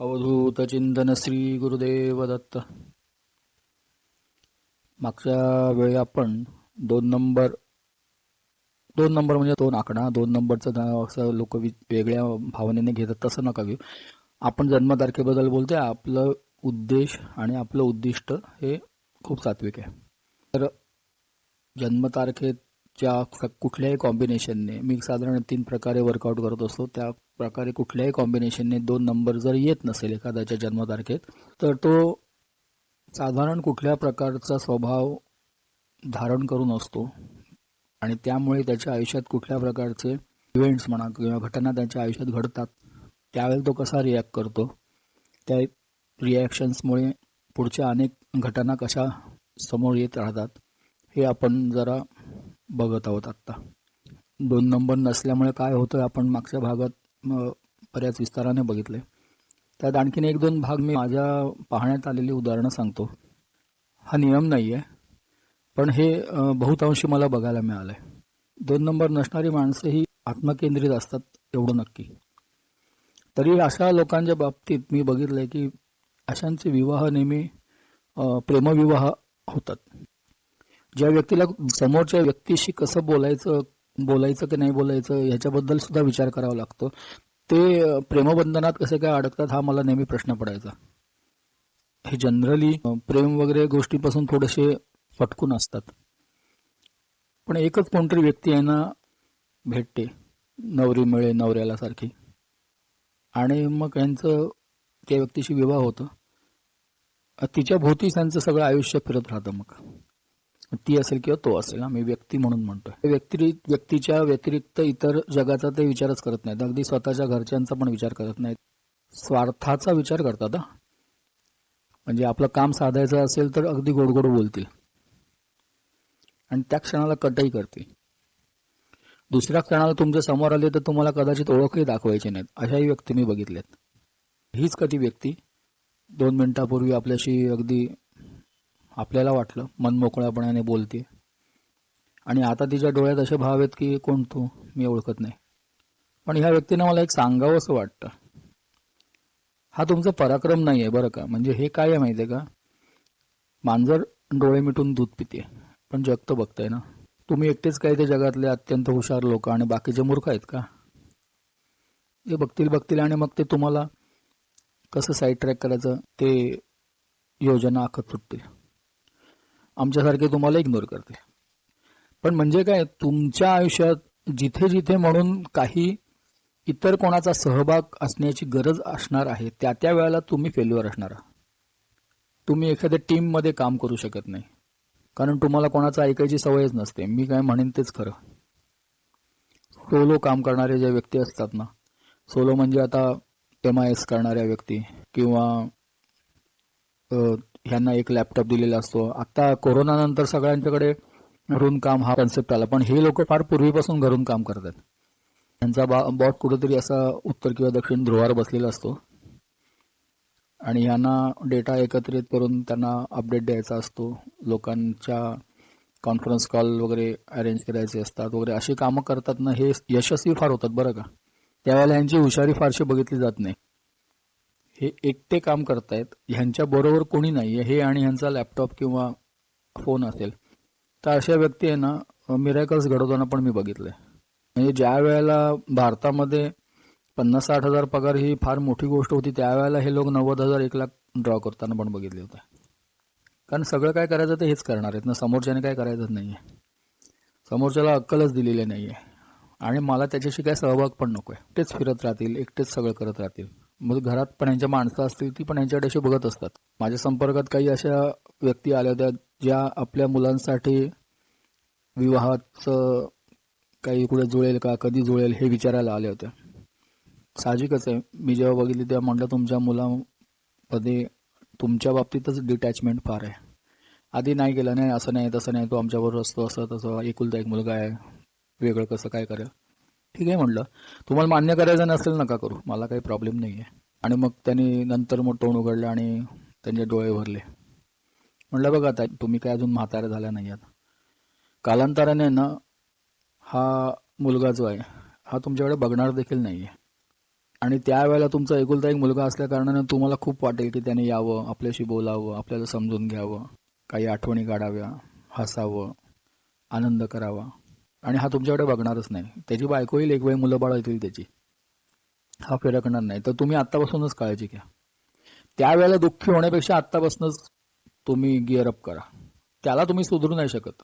अवधूत चिंतन श्री गुरुदेव दत्त मागच्या वेळी आपण दोन नंबर दोन नंबर म्हणजे दोन आकडा दोन नंबरचं असं लोक वेगळ्या भावनेने घेतात तसं नका घेऊ. आपण जन्मतारखेबद्दल बोलतोय आपलं उद्देश आणि आपलं उद्दिष्ट हे खूप सात्विक आहे. तर जन्मतारखेत ज्या कुठल्याही कॉम्बिनेशनने मी साधारण तीन प्रकारे वर्कआउट करत असतो. त्या प्रकारे कुठल्याही कॉम्बिनेशनने दोन नंबर जर येत नसेल एखाद्याच्या जन्मतारखेत तर तो साधारण कुठल्या प्रकारचा स्वभाव धारण करून असतो आणि त्यामुळे त्याच्या आयुष्यात कुठल्या प्रकारचे इव्हेंट्स म्हणा किंवा घटना त्याच्या आयुष्यात घडतात त्यावेळेला तो कसा रिॲक्ट करतो? त्या रिॲक्शन्समुळे पुढच्या अनेक घटना कशा समोर येत राहतात हे आपण जरा बघत आहोत आत्ता. दोन नंबर नसल्यामुळे काय होतं आपण मागच्या भागात बऱ्याच विस्ताराने बघितले त्यात आणखीन एक दोन भाग मी माझ्या पाहण्यात आलेली उदाहरणं सांगतो. हा नियम नाही आहे पण हे बहुतांशी मला बघायला मिळालं आहे दोन नंबर नसणारी माणसं ही आत्मकेंद्रित असतात एवढं नक्की. तरी अशा लोकांच्या बाबतीत मी बघितलं आहे की अशांचे विवाह नेहमी प्रेमविवाह होतात. ज्या व्यक्तीला समोरच्या व्यक्तीशी कसं बोलायचं बोलायचं की नाही बोलायचं ह्याच्याबद्दल सुद्धा विचार करावा लागतो. ते प्रेमबंधनात कसे काय अडकतात हा मला नेहमी प्रश्न पडायचा. हे जनरली प्रेम वगैरे गोष्टीपासून थोडेसे फटकून असतात. पण एकच कोणतरी व्यक्ती आहे ना भेटते. नवरी मिळे नवऱ्याला सारखी. आणि मग यांचं त्या व्यक्तीशी विवाह होतं. तिच्या भोवतीच त्यांचं सगळं आयुष्य फिरत राहतं मग. ती असेल किंवा तो असेल आम्ही व्यक्ती म्हणून म्हणतोय. व्यक्ती व्यक्तीच्या व्यतिरिक्त इतर जगाचा ते विचारच करत नाहीत. अगदी स्वतःच्या घरच्यांचा पण विचार करत नाहीत. स्वार्थाचा विचार करतात हा. म्हणजे आपलं काम साधायचं असेल तर अगदी गोडगोड बोलतील. आणि त्या क्षणाला कटही करतील. दुसऱ्या क्षणाला तुमच्यासमोर आले तर तुम्हाला कदाचित ओळखही दाखवायची नाहीत. अशाही व्यक्ती मी बघितल्यात. हीच कधी व्यक्ती? दोन मिनिटापूर्वी आपल्याशी अगदी आपल्याला वाटलं. मनमोकळ्यापणाने बोलते आणि आता तिच्या डोळ्यात असे भाव आहेत की कोण तू? मी ओळखत नाही. पण ह्या व्यक्तीनं मला एक सांगावं असं वाटतं. हा तुमचा पराक्रम नाही आहे बरं का? म्हणजे हे काय आहे माहिती आहे का? मांजर डोळे मिटून दूध पिते पण जग तर बघताय ना. तुम्ही एकटेच काय ते जगातले अत्यंत हुशार लोक आणि बाकीचे मूर्ख आहेत का? ते बघतील बघतील आणि मग ते तुम्हाला कसं साईड ट्रॅक करायचं ते योजना आखत सुटतील. आमच्यासारखे तुम्हाला इग्नोर करतील. पण म्हणजे काय तुमच्या आयुष्यात जिथे जिथे म्हणून काही इतर कोणाचा सहभाग असण्याची गरज असणार आहे त्या त्या वेळेला तुम्ही फेल्युअर असणार आहात. तुम्ही एखाद्या टीममध्ये काम करू शकत नाही. कारण तुम्हाला कोणाचं ऐकायची सवयच नसते. मी काय म्हणेन तेच खरं. सोलो काम करणारे जे व्यक्ती असतात ना सोलो म्हणजे आता एम आय एस करणाऱ्या व्यक्ती किंवा ह्यांना एक लॅपटॉप दिलेला असतो. आता कोरोनानंतर सगळ्यांच्याकडे घरून काम हा कन्सेप्ट आला. पण हे लोक फार पूर्वीपासून घरून काम करतात. त्यांचा बा बॉट कुठेतरी असा उत्तर किंवा दक्षिण ध्रुवावर बसलेला असतो. आणि ह्यांना डेटा एकत्रित करून त्यांना अपडेट द्यायचा असतो. लोकांच्या कॉन्फरन्स कॉल वगैरे अरेंज करायचे असतात वगैरे. अशी कामं करतात ना हे यशस्वी फार होतात बरं का. त्यावेळेला ह्यांची हुशारी फारशी बघितली जात नाही. हे एकटे काम करतायत. ह्यांच्या बरोबर कोणी नाही हे आणि ह्यांचा लॅपटॉप किंवा फोन असेल. तर अशा व्यक्ती आहे ना मिरॅकल्स घडवताना पण मी बघितलंय. म्हणजे ज्या वेळेला भारतामध्ये पन्नास साठ हजार पगार ही फार मोठी गोष्ट होती त्यावेळेला हे लोक नव्वद हजार एक लाख ड्रॉ करताना पण बघितले होते. कारण सगळं काय करायचं ते हेच करणार आहेत ना. समोरच्याने काय करायचं आहे समोरच्याला अक्कलच दिलेली नाही आहे आणि मला त्याच्याशी काय सहभाग पण नको आहे एकटेच फिरत राहतील एकटेच सगळं करत राहतील. मग घरात पण यांच्या माणसं असतील ती पण यांच्याकडे अशी बघत असतात. माझ्या संपर्कात काही अशा व्यक्ती आल्या होत्या ज्या आपल्या मुलांसाठी विवाहाचं काही कुठे जुळेल का कधी जुळेल हे विचारायला आल्या होत्या. साहजिकच आहे. मी जेव्हा बघितली तेव्हा म्हटलं तुमच्या मुलामध्ये तुमच्या बाबतीतच डिटॅचमेंट फार आहे. आधी नाही केलं नाही असं नाही तसं नाही तो आमच्याबरोबर असतो असं तसं एकुलता एक मुलगा आहे वेगळं कसं काय करेल? ठीक आहे म्हटलं तुम्हाला मान्य करायचं नसेल नका करू. मला काही प्रॉब्लेम नाही आहे आणि मग त्यांनी नंतर मग तोंड उघडलं आणि त्यांचे डोळे भरले. म्हटलं बघा आता तुम्ही काय अजून म्हाताऱ्या झाल्या नाही आहात. कालांतराने ना हा मुलगा जो आहे हा तुमच्याकडे बघणार देखील नाही आहे आणि त्यावेळेला तुमचा एकुलता एक मुलगा असल्या कारणाने तुम्हाला खूप वाटेल की त्याने यावं आपल्याशी बोलावं आपल्याला समजून घ्यावं काही आठवणी काढाव्या हसावं आनंद करावा. आणि हा तुमच्याकडे बघणारच नाही. त्याची बायको येईल एक वेळ मुलं बाळ येतील त्याची. हा फिरकणार नाही. तर तुम्ही आत्तापासूनच काळजी घ्या. त्यावेळेला दुःखी होण्यापेक्षा आत्तापासूनच तुम्ही गिअर अप करा. त्याला तुम्ही सुधरू नाही शकत.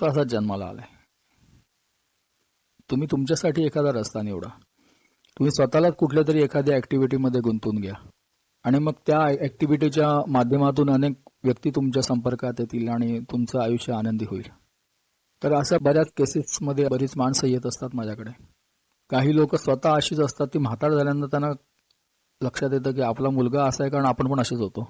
तो असाच जन्माला आलाय. तुम्ही तुमच्यासाठी एखादा रस्ता निवडा. तुम्ही स्वतःलाच कुठल्या तरी एखाद्या ऍक्टिव्हिटीमध्ये गुंतवून घ्या. आणि मग त्या ऍक्टिव्हिटीच्या माध्यमातून अनेक व्यक्ती तुमच्या संपर्कात येतील आणि तुमचं आयुष्य आनंदी होईल. तर अशा बऱ्याच केसेसमध्ये बरीच माणसं येत असतात माझ्याकडे. काही लोक स्वतः अशीच असतात ती म्हातार झाल्यानंतर त्यांना लक्षात येतं की आपला मुलगा असा आहे कारण आपण पण असेच होतो.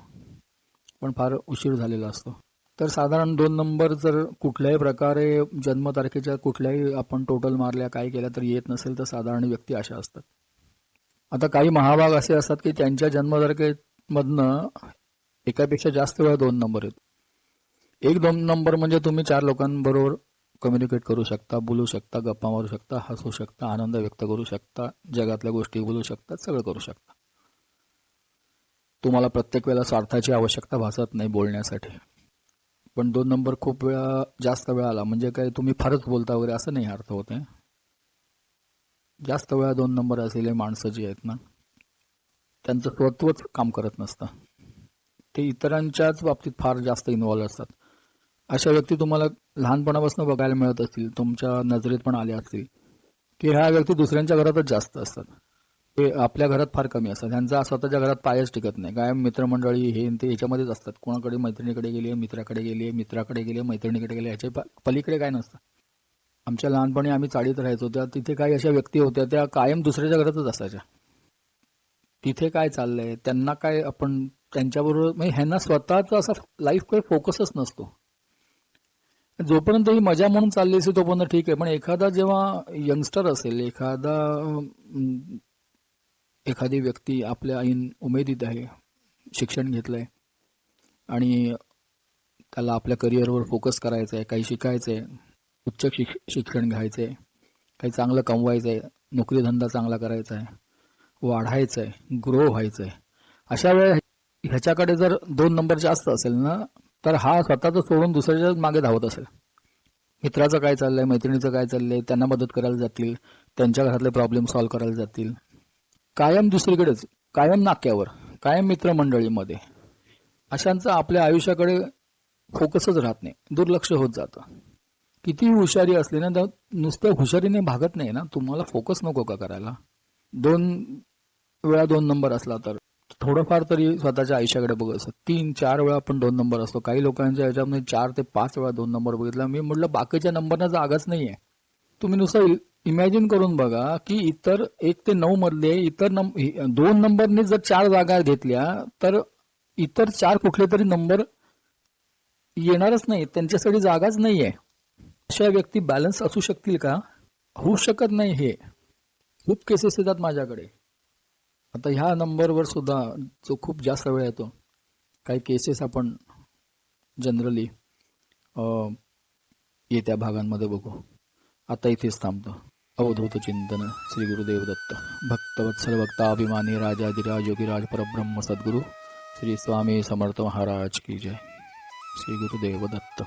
पण फार उशीर झालेला असतो. तर साधारण दोन नंबर जर कुठल्याही प्रकारे जन्मतारखेच्या कुठल्याही आपण टोटल मारल्या काय केल्या तर येत नसेल तर साधारण व्यक्ती अशा असतात. आता काही महाभाग असे असतात की त्यांच्या जन्मतारखेमधनं एकापेक्षा जास्त वेळा दोन नंबर आहेत एक दोन नंबर म्हणजे तुम्ही चार लोकांबरोबर कम्युनिकेट करू शकता बोलू शकता गप्पा मारू शकता हसू शकता आनंद व्यक्त करू शकता जगातल्या गोष्टी बोलू शकता सगळं करू शकता. तुम्हाला प्रत्येक वेळेला स्वार्थाची आवश्यकता भासत नाही बोलण्यासाठी. पण दोन नंबर खूप वेळा जास्त वेळा आला. म्हणजे काय तुम्ही फारच बोलता वगैरे असं नाही अर्थ होत आहे. जास्त वेळा दोन नंबर असलेले माणसं जी आहेत ना त्यांचं स्वत्वच काम करत नसतं. ते इतरांच्याच बाबतीत फार जास्त इन्व्हॉल्व असतात. अशा व्यक्ती तुम्हाला लहानपणापासून बघायला मिळत असतील तुमच्या नजरेत पण आल्या असतील की ह्या व्यक्ती दुसऱ्यांच्या घरातच जास्त असतात. ते आपल्या घरात फार कमी असतात. त्यांचा स्वतःच्या घरात पायच टिकत नाही. काय मित्रमंडळी हे ते याच्यामध्येच असतात. कोणाकडे मैत्रिणीकडे गेली मित्राकडे गेली मित्राकडे गेले मैत्रिणीकडे गेले याच्या पलीकडे काय नसतं. आमच्या लहानपणी आम्ही चाळीत राहायचो. त्या तिथे काही अशा व्यक्ती होत्या त्या कायम दुसऱ्याच्या घरातच असायच्या. तिथे काय चाललंय? त्यांना काय आपण त्यांच्याबरोबर म्हणजे ह्यांना स्वतःचा असा लाईफकडे फोकसच नसतो. जोपर्यंत ही मजा म्हणून चालली असेल तोपर्यंत ठीक आहे. पण एखादा जेव्हा यंगस्टर असेल एखादा एखादी व्यक्ती आपल्या ऐन उमेदीत आहे शिक्षण घेतलंय आणि त्याला आपल्या करिअरवर फोकस करायचं आहे काही शिकायचं आहे उच्च शिक शिक्षण घ्यायचं आहे काही चांगलं कमवायचं आहे नोकरीधंदा चांगला करायचा आहे वाढायचं आहे ग्रो व्हायचं आहे अशा वेळेला ह्याच्याकडे जर दोन नंबर जास्त असेल ना तर हा स्वतःचं सोडून दुसऱ्याच्या मागे धावत असेल. मित्राचं काय चाललंय मैत्रिणीचं काय चाललंय त्यांना मदत करायला जातील त्यांच्या घरातले प्रॉब्लेम सॉल्व्ह करायला जातील. कायम दुसरीकडेच कायम नाक्यावर कायम मित्रमंडळीमध्ये. अशांचा आपल्या आयुष्याकडे फोकसच राहत नाही दुर्लक्ष होत जातं. किती हुशारी असली ना तर नुसतं हुशारीने भागत नाही ना तुम्हाला फोकस नको का करायला? दोन वेळा दोन नंबर असला तर. थोडंफार तरी स्वतःच्या आयुष्याकडे बघत असत तीन चार वेळा आपण दोन नंबर असतो. काही लोकांच्या ह्याच्यामध्ये चार ते पाच वेळा दोन नंबर बघितला. मी म्हटलं बाकीच्या नंबरना जागाच नाहीये. तुम्ही नुसतं इमॅजिन करून बघा की इतर एक ते नऊ मधले इतर नंब दोन नंबरने जर चार जागा घेतल्या तर इतर चार कुठले तरी नंबर येणारच नाही त्यांच्यासाठी जागाच नाहीये. अशा व्यक्ती बॅलन्स असू शकतील का? होऊ शकत नाही हे. खूप केसेस येतात माझ्याकडे. आता ह्या नंबरवर सुद्धा जो खूप जास्त वेळ येतो काही केसेस आपण जनरली येत्या भागांमध्ये बघू. आता इथेच थांबतो. अवधूत चिंतन श्री गुरुदेव दत्त. भक्तवत्सल भक्ताभिमानी राजाधिराज योगीराज परब्रह्म सद्गुरु श्री स्वामी समर्थ महाराज की जय. श्री गुरुदेव दत्त.